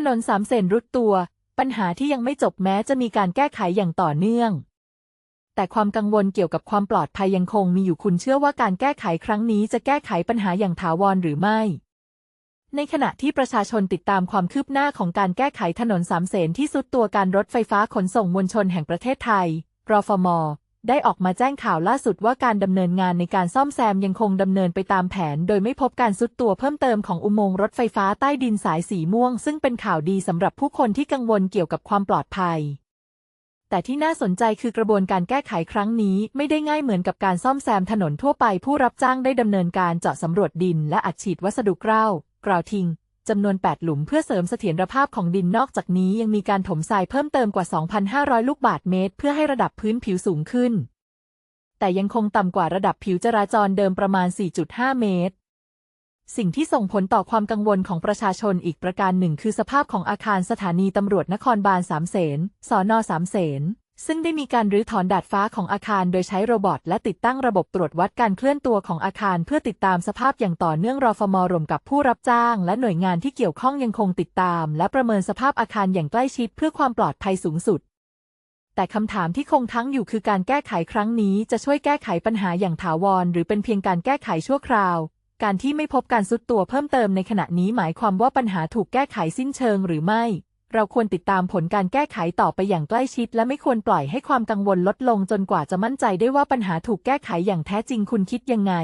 ถนนสามเสนรุดตัว ปัญหาที่ยังไม่จบแม้จะมีการแก้ไขอย่างต่อเนื่อง แต่ความกังวลเกี่ยวกับความปลอดภัยยังคงมีอยู่คุณเชื่อว่าการแก้ไขครั้งนี้จะแก้ไขปัญหาอย่างถาวรหรือไม่ ในขณะที่ประชาชนติดตามความคืบหน้าของการแก้ไขถนนสามเสนที่สุดตัวการรถไฟฟ้าขนส่งมวลชนแห่งประเทศไทย รฟม ได้ออกมาแจ้งข่าวล่าสุดว่าการดำเนินงานในการซ่อมแซมยังคงดำเนินไปตามแผน โดยไม่พบการซุดตัวเพิ่มเติมของอุโมงค์รถไฟฟ้าใต้ดินสายสีม่วง ซึ่งเป็นข่าวดีสำหรับผู้คนที่กังวลเกี่ยวกับความปลอดภัย แต่ที่น่าสนใจคือกระบวนการแก้ไขครั้งนี้ไม่ได้ง่ายเหมือนกับการซ่อมแซมถนนทั่วไป ผู้รับจ้างได้ดำเนินการเจาะสำรวจดิน และอัดฉีดวัสดุเกล้ากราวทิ้ง จำนวน 8 หลุมเพื่อเสริมเสถียรภาพของดินนอกจากนี้ยังมีการถมทรายเพิ่มเติมกว่า 2,500 ลูกบาศก์เมตร เพื่อให้ระดับพื้นผิวสูงขึ้น แต่ยังคงต่ำกว่าระดับผิวจราจรเดิมประมาณ 4.5 เมตร สิ่งที่ส่งผลต่อความกังวลของประชาชนอีกประการหนึ่งคือสภาพของอาคารสถานีตำรวจนครบาลสามเสนสอนอสามเสน ซึ่งได้มีการรื้อถอนดาดฟ้าของอาคารโดยใช้โรบอทและติดตั้งระบบตรวจวัดการเคลื่อนตัวของอาคารเพื่อติดตามสภาพอย่างต่อเนื่องรอฟมรวมกับผู้รับจ้าง และหน่วยงานที่เกี่ยวข้องยังคงติดตาม และประเมินสภาพอาคารอย่างใกล้ชิดเพื่อความปลอดภัยสูงสุด แต่คำถามที่คงทั้งอยู่คือการแก้ไขครั้งนี้จะช่วยแก้ไขปัญหาอย่างถาวร หรือเป็นเพียงการแก้ไขชั่วคราว การที่ไม่พบการซุดตัวเพิ่มเติมในขณะนี้หมายความว่าปัญหาถูกแก้ไขสิ้นเชิงหรือไม่ เราควรติดตามผลการแก้ไขต่อไปอย่างใกล้ชิด และไม่ควรปล่อยให้ความกังวลลดลงจนกว่าจะมั่นใจได้ว่าปัญหาถูกแก้ไขอย่างแท้จริงคุณคิดยังไง